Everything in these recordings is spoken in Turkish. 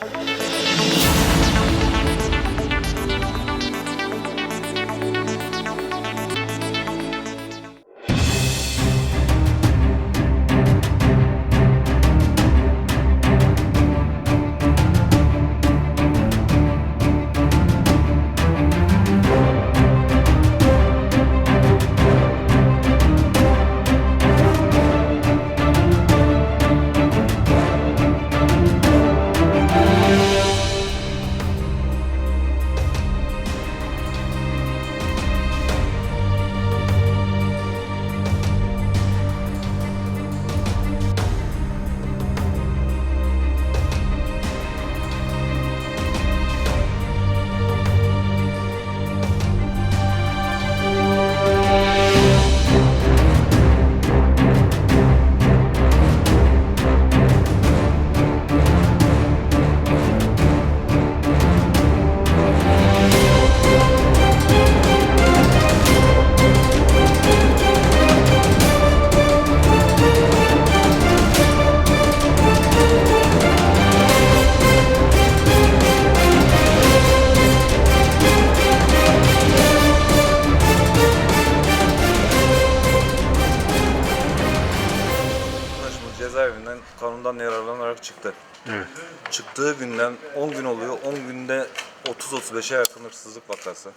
Arkadaşımız Çıktığı günden 10 gün oluyor. 10 günde 30-35'e yakın hırsızlık vakası.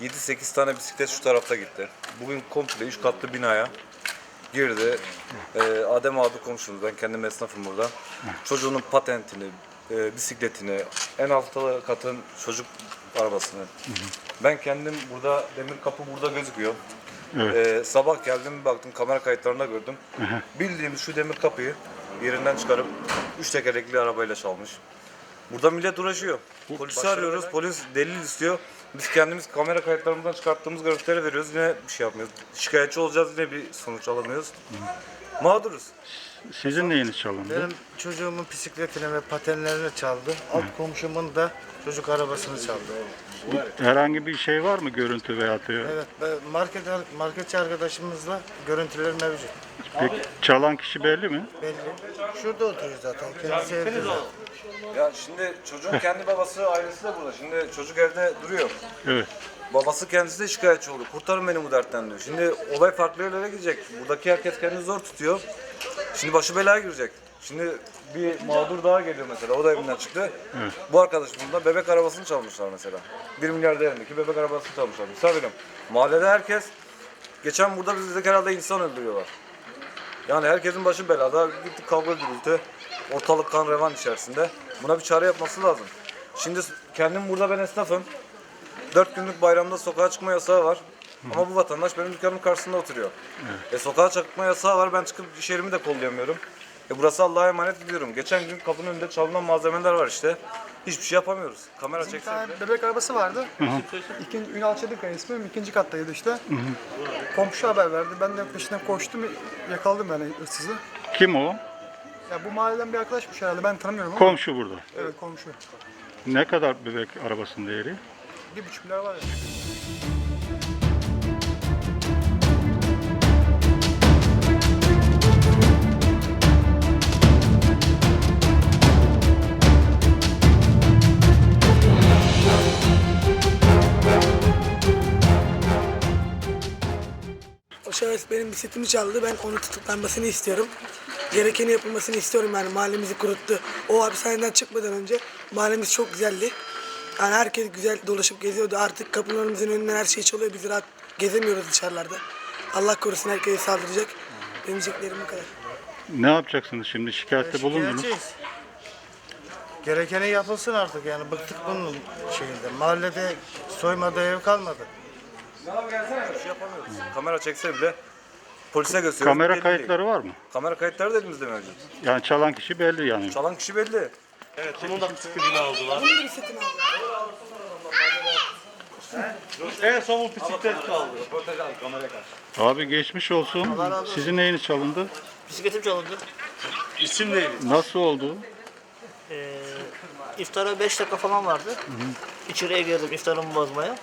7-8 tane bisiklet şu tarafta gitti. Bugün komple 3 katlı binaya girdi. Ee, Adem abi komşumuz, ben kendim esnafım burada. Çocuğunun patentini, e, bisikletini, en alt katın çocuk arabasını. Ben kendim burada, demir kapı burada gözüküyor. Evet. Ee, sabah geldim baktım kamera kayıtlarında gördüm. Bildiğimiz şu demir kapıyı yerinden çıkarıp üç tekerlekli arabayla çalmış. Burada millet uğraşıyor. Polisi arıyoruz. Polis delil istiyor. Biz kendimiz kamera kayıtlarımızdan çıkarttığımız görüntüleri veriyoruz. Yine bir şey yapmıyoruz. Şikayetçi olacağız yine bir sonuç alamıyoruz. Mağduruz. Sizin neyiniz çalındı? Benim çocuğumun bisikletini ve patenlerini çaldı. Alt komşumun da çocuk arabasını çaldı. Herhangi bir şey var mı görüntü veya Evet, market marketçi arkadaşımızla görüntüler mevcut. Peki çalan kişi belli mi? Belli. Şurada oturuyor zaten. Kendisi evde zaten. Ya şimdi çocuğun kendi babası ailesi de burada. Şimdi çocuk evde duruyor. Evet. Babası kendisi de şikayetçi oldu. Kurtarın beni bu dertten diyor. Şimdi olay farklı yerlere gidecek. Buradaki herkes kendini zor tutuyor. Şimdi başı belaya girecek. Şimdi bir mağdur daha geliyor mesela. O da evinden çıktı. Bu arkadaşımın da bebek arabasını çalmışlar mesela. 1 milyar değerindeki bebek arabasını çalmışlar. Misafirim. Mahallede herkes geçen burada bizdeki herhalde insan öldürüyorlar. Yani herkesin başı belada. Gittik kavga gürültü. Ortalık kan revan içerisinde. Buna bir çare yapması lazım. Şimdi kendim burada ben esnafım. Dört günlük bayramda sokağa çıkma yasağı var. Ama bu vatandaş benim dükkanımın karşısında oturuyor. E sokağa çıkma yasağı var. Ben çıkıp iş yerimi de kollayamıyorum. E burası Allah'a emanet gidiyorum. Geçen gün kapının önünde çalınan malzemeler var işte. Hiçbir şey yapamıyoruz. Kamera Bir çekse tane bile. bebek arabası vardı. İkinci, Ünal Çelikaya ismi. ikinci kattaydı işte. Komşu haber verdi. Ben de peşinden koştum. Yakaladım yani hırsızı. Kim o? Ya bu mahalleden bir arkadaşmış herhalde. Ben tanımıyorum ama. Komşu burada. evet komşu. Ne kadar bebek arabasının değeri? Bir buçuk milyar var ya. Bisikletimi çaldı. Ben onu tutuklanmasını istiyorum. Gerekeni yapılmasını istiyorum yani mahallemizi kuruttu. O hapishaneden çıkmadan önce mahallemiz çok güzeldi. Yani herkes güzel dolaşıp geziyordu. Artık kapılarımızın önünden her şey çalıyor. Biz rahat gezemiyoruz dışarılarda. Allah korusun herkese saldıracak. Benim diyeceklerim bu kadar. Ne yapacaksınız şimdi? Şikayette bulundunuz. Şikayetçiyiz. Gerekeni yapılsın artık yani bıktık bunun şeyinde. Mahallede soymadığı ev kalmadı. Şey. Kamera çekse bile polise gösteriyoruz. Kamera Belli kayıtları değil. var mı? Kamera kayıtları da elimizde mevcut. Yani çalan kişi belli yani. Çalan kişi belli. Bunu da bisikletini aldı. Abi geçmiş olsun. Sizin neyiniz çalındı? Bisikletim çalındı. Nasıl oldu? Ee, iftara 5 dakika falan vardı. İçeriye girdim iftarımı bozmaya.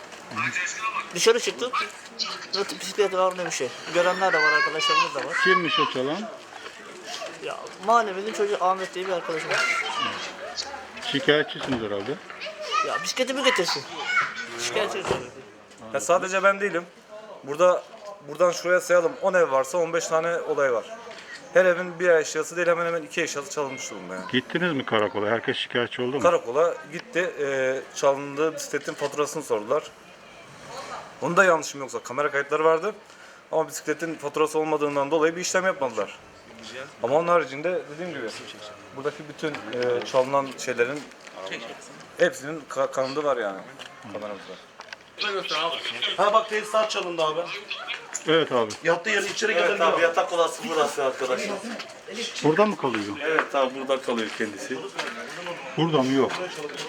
Dışarı çıktım. Zaten bisiklet var ne bir şey. Görenler de var, arkadaşlarımız da var. Kimmiş o çalan? Ya mahallemizin çocuğu Ahmet diye bir arkadaşım var. Şikayetçisiniz herhalde. Ya bisikletimi getirsin. Şikayetçi tabii. Ya sadece ben değilim. Burada buradan şuraya sayalım 10 ev varsa 15 tane olay var. Her evin bir eşyası değil hemen hemen iki eşyası çalınmış durumda yani. Gittiniz mi karakola? Herkes şikayetçi oldu mu? Karakola gitti, e, çalındığı bisikletin faturasını sordular. Onu da yanlışım yoksa kamera kayıtları vardı. Ama bisikletin faturası olmadığından dolayı bir işlem yapmadılar. Ama onun haricinde dediğim gibi buradaki bütün e, çalınan şeylerin hepsinin ka- kanadı var yani kameramızda. Ha bak tesisat çalındı abi. Evet abi. Yattığı yeri içeri evet, abi yatak odası burası arkadaşlar. Burada mı kalıyor? Evet abi burada kalıyor kendisi. Burada mı yok?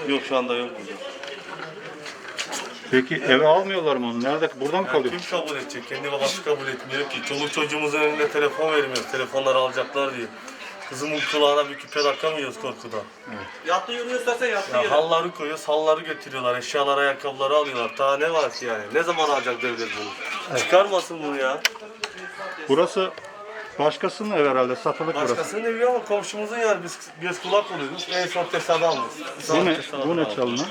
Yok şu anda yok burada. Peki eve almıyorlar mı onu? Nerede? Burada mı kalıyor? Kim kabul edecek? Kendi babası kabul etmiyor ki. Çoluk çocuğumuzun önünde telefon vermiyoruz. Telefonları alacaklar diye. Kızımın kulağına bir küpe takamıyoruz korkudan. Yattı yürüyor istersen yattı Ya yere. halları koyuyoruz, halları götürüyorlar, eşyalar, ayakkabıları alıyorlar. Daha ne var ki yani? Ne zaman alacak devlet bunu? Çıkarmasın bunu ya. Burası başkasının ev herhalde. Satılık burası. Başkasının evi ama komşumuzun yani biz göz kulak oluyoruz. En son tesadüf almış. Bu ne, bu ne çalınan?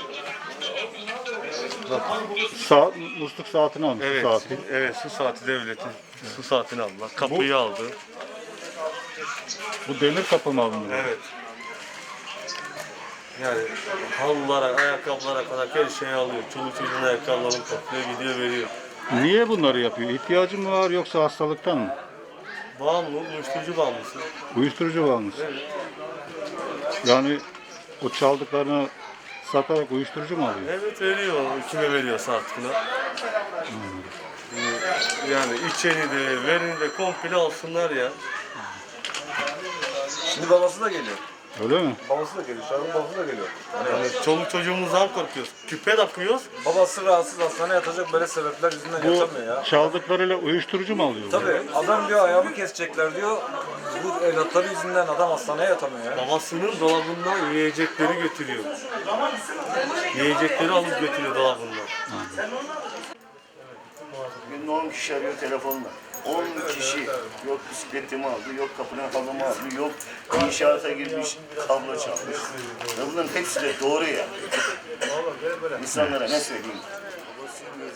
Saat, musluk saatini almış Evet, bu saati. evet su saati devletin. Su saatini aldılar. Kapıyı aldı. Bu demir kapı mı alındı? Evet. Yani halılara, ayakkabılara kadar her şeyi alıyor. Çoluk çocuğun ayakkabılarını topluyor, gidiyor veriyor. Niye bunları yapıyor? İhtiyacı mı var yoksa hastalıktan mı? Bağımlı, uyuşturucu bağımlısı. Uyuşturucu bağımlısı. Yani o çaldıklarını satarak uyuşturucu mu alıyor? Evet veriyor, kime veriyorsa artık ne. Yani içeni de, verini de komple alsınlar ya. Şimdi babası da geliyor. Öyle mi? Babası da geliyor. Şahın babası da geliyor. Yani çoluk çocuğumuzdan korkuyoruz. Küpe takıyoruz. Babası rahatsız hastaneye yatacak böyle sebepler yüzünden Bu yatamıyor ya. çaldıklarıyla uyuşturucu mu alıyor? Tabii adam diyor ayağımı kesecekler diyor. Bu evlatları yüzünden adam hastaneye yatamıyor ya. Babasının dolabından yiyecekleri götürüyor. Yiyecekleri alıp götürüyor dolabından. 10 kişi arıyor telefonla. 10 kişi yok bisikletimi aldı, yok kapına halımı aldı, yok inşaata girmiş, kablo çalmış. Ve bunların hepsi de doğru ya. İnsanlara ne söyleyeyim?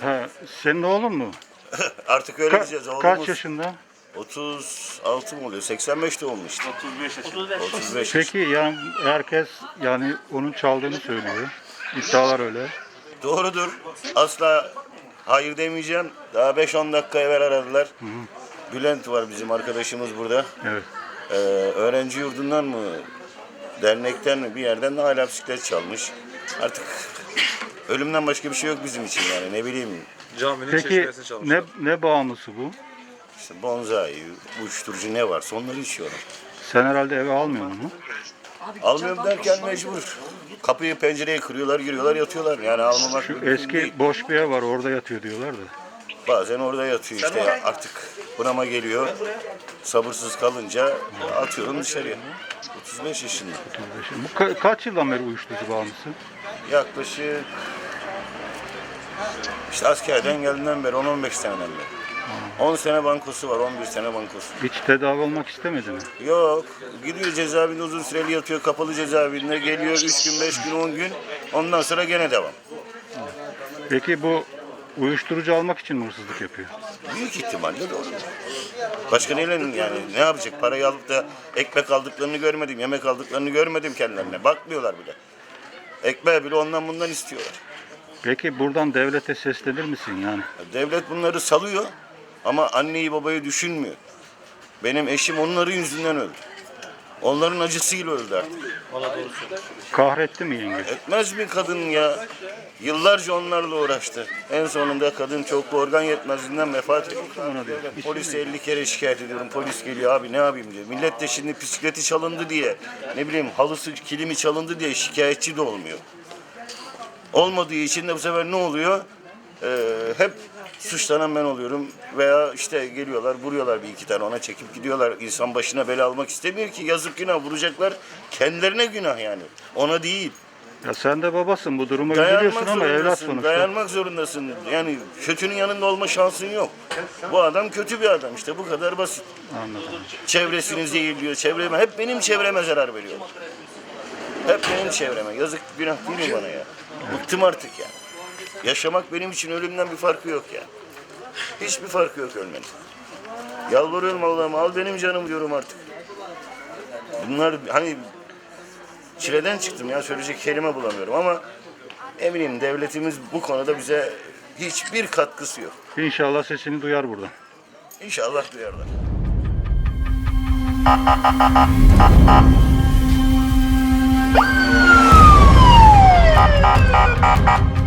He, senin oğlun mu? Artık öyle Ka- diyeceğiz. Oğlumuz kaç yaşında? 36 mı oluyor? 85 doğumlu işte. 35 yaşında. 35 Peki yani herkes yani onun çaldığını söylüyor. İddialar öyle. Doğrudur. Asla hayır demeyeceğim. Daha 5-10 dakika evvel aradılar. Bülent var bizim arkadaşımız burada. Evet. Ee, öğrenci yurdundan mı, dernekten mi bir yerden de hala bisiklet çalmış. Artık ölümden başka bir şey yok bizim için yani ne bileyim Caminin Peki ne ne bağımlısı bu? işte bonzai, uyuşturucu ne varsa onları içiyorlar. Sen herhalde eve almıyor mu? Almıyorum derken mecbur. Kapıyı pencereyi kırıyorlar, giriyorlar, yatıyorlar. Yani almamak Şu mümkün değil. eski boş bir ev var orada yatıyor diyorlar da. Bazen orada yatıyor işte ya artık bunama geliyor. Sabırsız kalınca atıyorum dışarıya. 35 yaşında. Bu ka- kaç yıldan beri uyuşturucu bağımlısı? Yaklaşık işte askerden geldiğinden beri 10-15 seneden beri. 10 sene bankosu var, 11 sene bankosu. Hiç tedavi olmak istemedi mi? Yok, gidiyor cezaevinde uzun süreli yatıyor, kapalı cezaevinde geliyor 3 gün, 5 gün, 10 gün. Ondan sonra gene devam. Peki bu uyuşturucu almak için mi hırsızlık yapıyor? Büyük ihtimalle doğru. Başka neyle yani ne yapacak? Parayı alıp da ekmek aldıklarını görmedim, yemek aldıklarını görmedim kendilerine. Bakmıyorlar bile. Ekmeği bile ondan bundan istiyorlar. Peki buradan devlete seslenir misin yani? Devlet bunları salıyor ama anneyi babayı düşünmüyor. Benim eşim onların yüzünden öldü. Onların acısıyla öldü artık. Kahretti mi yenge? Etmez mi kadın ya? Yıllarca onlarla uğraştı. En sonunda kadın çoklu organ yetmezliğinden vefat etti. Polise 50 kere şikayet ediyorum. Polis geliyor abi ne yapayım diyor. Millet de şimdi bisikleti çalındı diye, ne bileyim halısı, kilimi çalındı diye şikayetçi de olmuyor. Olmadığı için de bu sefer ne oluyor? Ee, hep suçlanan ben oluyorum veya işte geliyorlar vuruyorlar bir iki tane ona çekip gidiyorlar. İnsan başına bela almak istemiyor ki yazık günah vuracaklar. Kendilerine günah yani. Ona değil. Ya sen de babasın bu duruma üzülüyorsun ama evlat sonuçta. Dayanmak zorundasın. Yani kötünün yanında olma şansın yok. Bu adam kötü bir adam işte bu kadar basit. Anladım. Çevresini zehirliyor, çevreme hep benim çevreme zarar veriyor. Hep benim çevreme. Yazık günah değil mi bana ya? Bıktım artık ya. Yaşamak benim için ölümden bir farkı yok ya. Hiçbir farkı yok ölmenin. Yalvarıyorum Allah'ım al benim canım diyorum artık. Bunlar hani çileden çıktım ya söyleyecek kelime bulamıyorum ama eminim devletimiz bu konuda bize hiçbir katkısı yok. İnşallah sesini duyar buradan. İnşallah duyarlar. Premiumbeat.com.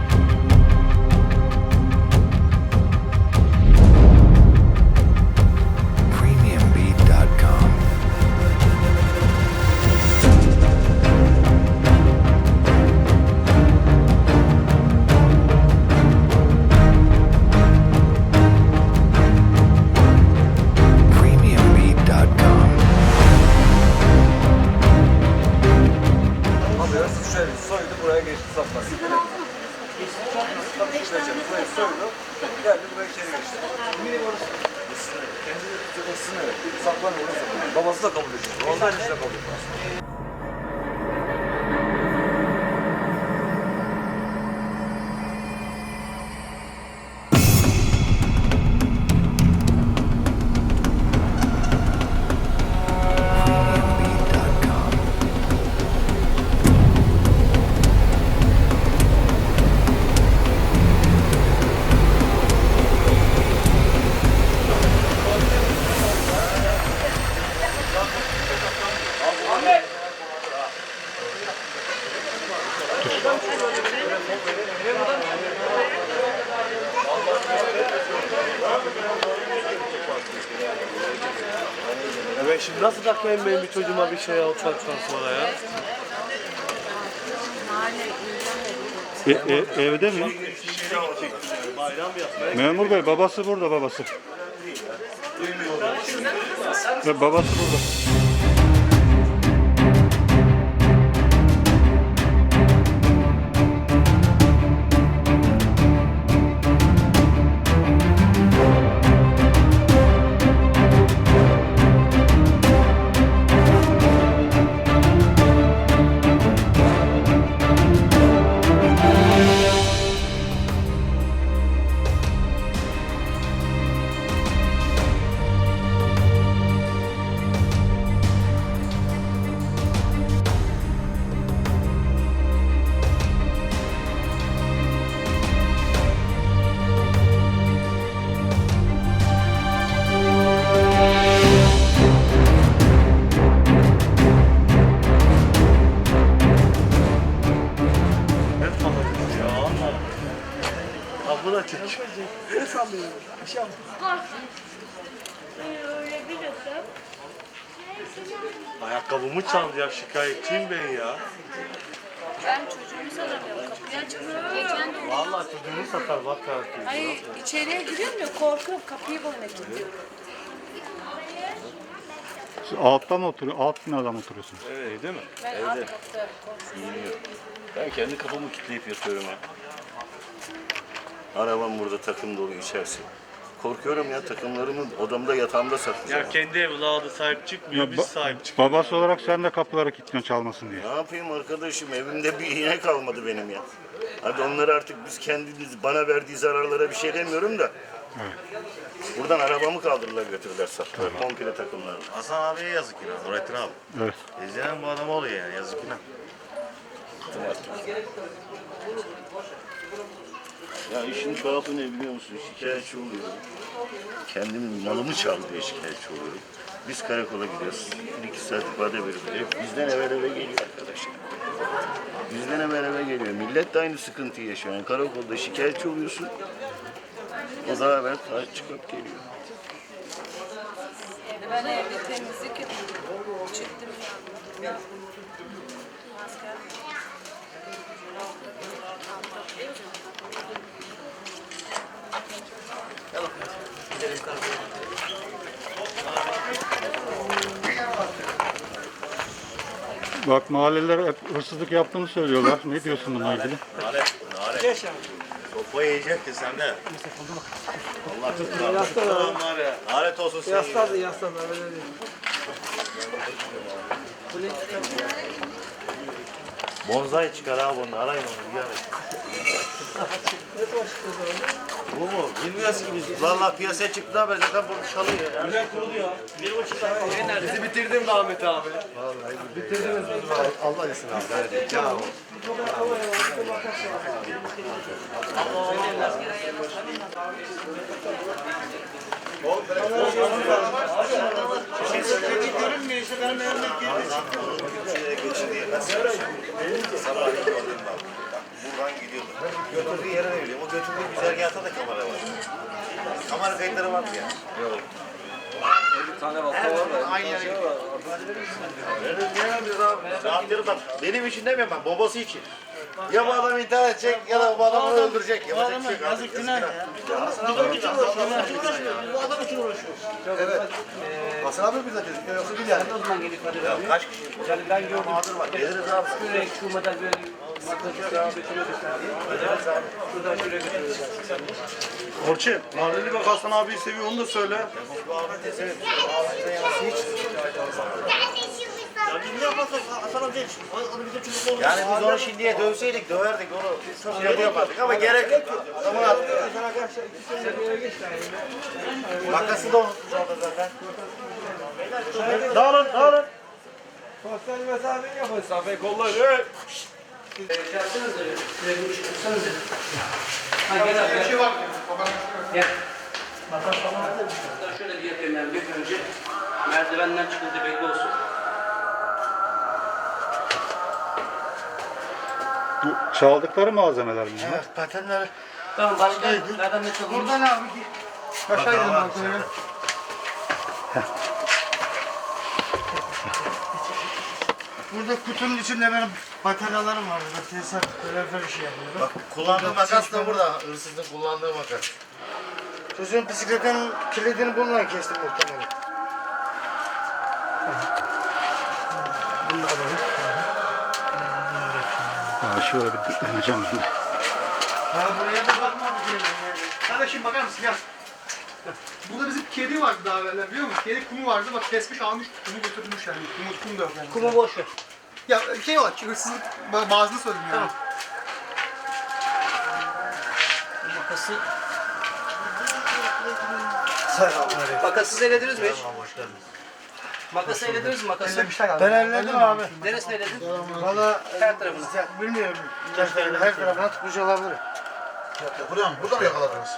takmayayım benim bir çocuğuma bir şey uçaktan sonra ya? E, e- evde mi? Memur bey babası burada babası. Ve babası burada. Ayakkabımı çaldı ya şikayetçiyim ben ya. Ben çocuğumu satamıyorum. Kapıyı açmıyorum. Geçen de Vallahi çocuğunu satar bak ya. Hayır içeriye giriyorum ya korkuyorum kapıyı böyle kilitliyorum. Siz altta mı oturuyor? Alt binada mı oturuyorsunuz? Evet değil mi? Ben alt katta korkuyorum. Ben kendi kapımı kilitleyip yatıyorum ya. Arabam burada takım dolu içerisi. Korkuyorum ya takımlarımı odamda yatağımda saklayacağım. Ya kendi evladı sahip çıkmıyor, biz sahip çıkıyoruz. babası olarak sen de kapıları kilitliyorsun çalmasın diye. Ne yapayım arkadaşım evimde bir iğne kalmadı benim ya. Hadi onları artık biz kendimiz bana verdiği zararlara bir şey demiyorum da. Buradan arabamı kaldırırlar götürürler sattılar komple takımlarını. Hasan abiye yazık yine, Nurettin abi. Evet. İzlenen bu adam oluyor yani, yazık yine. Ya işin tuhafı ne biliyor musun? Şikayetçi oluyorum. Kendim malımı çaldı diye şikayetçi oluyorum. Biz karakola gidiyoruz. Bir iki saat ifade veriyoruz. Hep bizden evvel eve geliyor arkadaşlar. Bizden evvel eve geliyor. Millet de aynı sıkıntıyı yaşıyor. Yani karakolda şikayetçi oluyorsun. O da haber çıkıp geliyor. Ben evde temizlik yapıyorum. Çıktım Bak mahalleler hep hırsızlık yaptığını söylüyorlar. Ne diyorsun bununla ilgili? Nalet, nalet. Sopayı yiyecek ki sen de. Allah tuttu. Tamam var ya. Nalet olsun senin. Yaslan yaslan öyle değil. Bonzai çıkar abi onu. Arayın onu. Bir arayın. Bu mu? Bilmiyoruz ki biz. Valla piyasaya çıktı haber zaten bunu çalıyor ya. Güzel kuruluyor. Bir buçuk ay. Bizi bitirdin Ahmet abi. Vallahi bitirdiniz. Allah yesin abi. Hadi. Ya. Görünmüyor işte benim evimde Şuraya geçirdi. Ben sabahleyin gördüm bak. Buradan gidiyordu. Götürdüğü yere ne bileyim. O götürdüğü güzergahta da kamera var. Kamera kayıtları var mı ya? Bir tane vaka var da. Aynı yere gidiyor. Rahatları bak. Benim için demiyorum ben. Babası için. Ya bu adam intihar edecek ya da bu adamı öldürecek. Yapacak bir şey yok. yazık günah ya. Adam için uğraşıyoruz. Bu adam için uğraşıyoruz. Hasan abi bize dedik. Yoksa bir yani. Ya kaç kişi? Yani ben gördüm. Mağdur var. Geliriz abi. Şuraya şu model böyle Orçun, mahalleli bak Hasan abiyi seviyor onu da söyle. Yani biz onu şimdiye dövseydik, döverdik onu. Şey yapardık ama gerek yok. Attı. Makası da unutmuş orada zaten. Dağılın, dağılın. Sosyal mesafe yapın. Mesafe kollar. Hey. Ha gel abi. şey var mı? Gel. Şöyle bir yapayım ben bir önce. Merdivenden çıkıldı belli olsun. Bu çaldıkları malzemeler mi? bunlar? Evet patenleri. Tamam başka nereden ne çalınmış? Buradan abi. Aşağı gidelim balkona. Burada kutunun içinde benim bataryalarım var. Burada tesisat böyle bir şey yapıyorum. Bak kullandığı makas da burada. Hırsızın kullandığı makas. Çocuğun bisikletin kilidini bununla kestim muhtemelen. Bunu da alalım. Ha, şöyle bir de. Ha buraya da bakmadık yani. Kardeşim bakar mısın gel. Burada bizim kedi vardı daha evvel biliyor musun? Kedi kumu vardı bak kesmiş almış kumu götürmüş yani. Kumu, kum da yok yani. Kumu boş ver. Ya şey var hırsızlık ba- bazını söyledim yani. Makası. Makasız elediniz mi hiç? Makası elediniz mi makası? Galiba. Ben elledim abi. Neresini eledin? Valla Her tarafını. bilmiyorum. Her tarafına tutmuş olabilir. Buraya mı? Burada mı yakaladınız?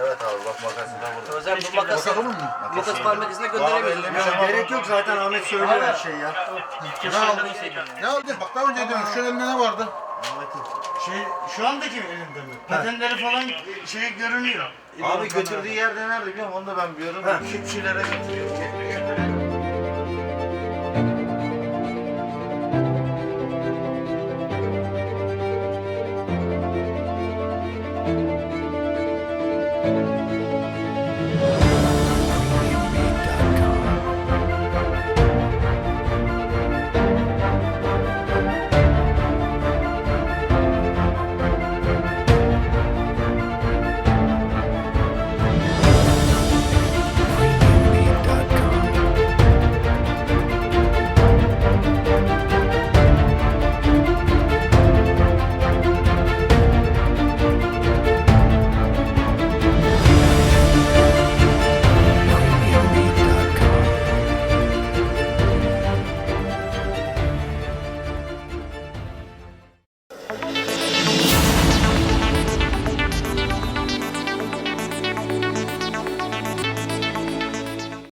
Evet abi bak makasından burada. Özel bu makası. Makas parmak izine gönderemiyoruz. Ya gerek yok zaten Ahmet söylüyor her şeyi ya. Ne aldın? Ne aldın? Bak daha önce dedim. Şu elinde ne vardı? Şey şu andaki elinde mi? Patenleri falan şey görünüyor. Abi götürdüğü yerde nerede biliyor musun? Onu da ben biliyorum. Çiftçilere götürüyor. Getiriyor, götürüyor.